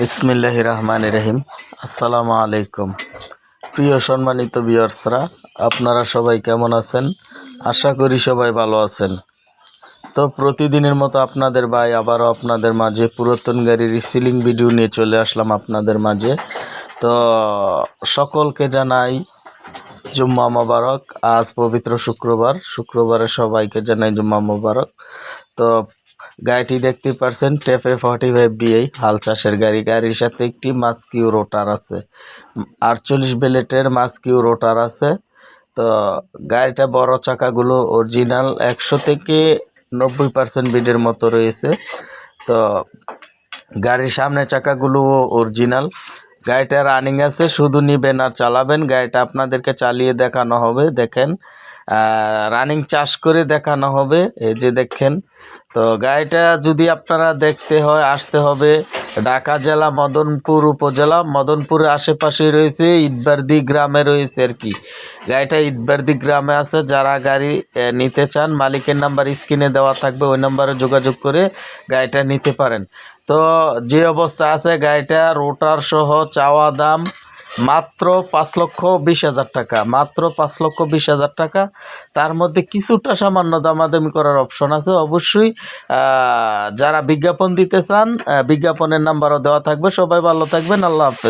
বিসমিল্লাহ রহমান রহিম। আসসালামু আলাইকুম। প্রিয় সম্মানিত বিয়ার্সরা আপনারা সবাই কেমন আছেন? আশা করি সবাই ভালো আছেন। তো প্রতিদিনের মতো আপনাদের ভাই আবারও আপনাদের মাঝে পুরাতন গাড়ির রিসিলিং ভিডিও নিয়ে চলে আসলাম আপনাদের মাঝে। তো সকলকে জানাই জুম্মা মোবারক। আজ পবিত্র শুক্রবার। শুক্রবারে সবাইকে জানাই জুম্মা মোবারক। তো গাড়িটি দেখতে পারছেন টেফে ফর্টি ফাইভ ডিআই হাল চাষের গাড়ি। গাড়ির সাথে একটি মাস্কিউ রোটার আছে। আটচল্লিশ বেলেটের মাস্কিউ রোটার আছে। তো গাড়িটা বড় চাকাগুলো অরিজিনাল একশো থেকে নব্বই পার্সেন্ট বিডের মতো রয়েছে। তো গাড়ির সামনে চাকাগুলো অরিজিনাল গাড়িটা রানিং আছে, শুধু নিবেন আর চালাবেন। গাড়িটা আপনাদেরকে চালিয়ে দেখানো হবে। দেখেন রানিং চাষ করে দেখানো হবে। এই যে দেখেন, তো গাড়িটা যদি আপনারা দেখতে হয়, আসতে হবে ঢাকা জেলা মদনপুর উপজেলা। মদনপুরের আশেপাশে রয়েছে ইটবার্দি গ্রামে রয়েছে আর কি। গাড়িটা ইটবারদি গ্রামে আছে। যারা গাড়ি নিতে চান, মালিকের নাম্বার স্ক্রিনে দেওয়া থাকবে, ওই নাম্বারে যোগাযোগ করে গাড়িটা নিতে পারেন। তো যে অবস্থা আছে, গাড়িটা রোটার সহ চাওয়া দাম মাত্র পাঁচ লক্ষ বিশ হাজার টাকা, মাত্র পাঁচ লক্ষ বিশ হাজার টাকা। তার মধ্যে কিছুটা সামান্য দামাদামি করার অপশন আছে। অবশ্যই যারা বিজ্ঞাপন দিতে চান বিজ্ঞাপনের নাম্বারও দেওয়া থাকবে। সবাই ভালো থাকবেন। আল্লাহ হাফেজ।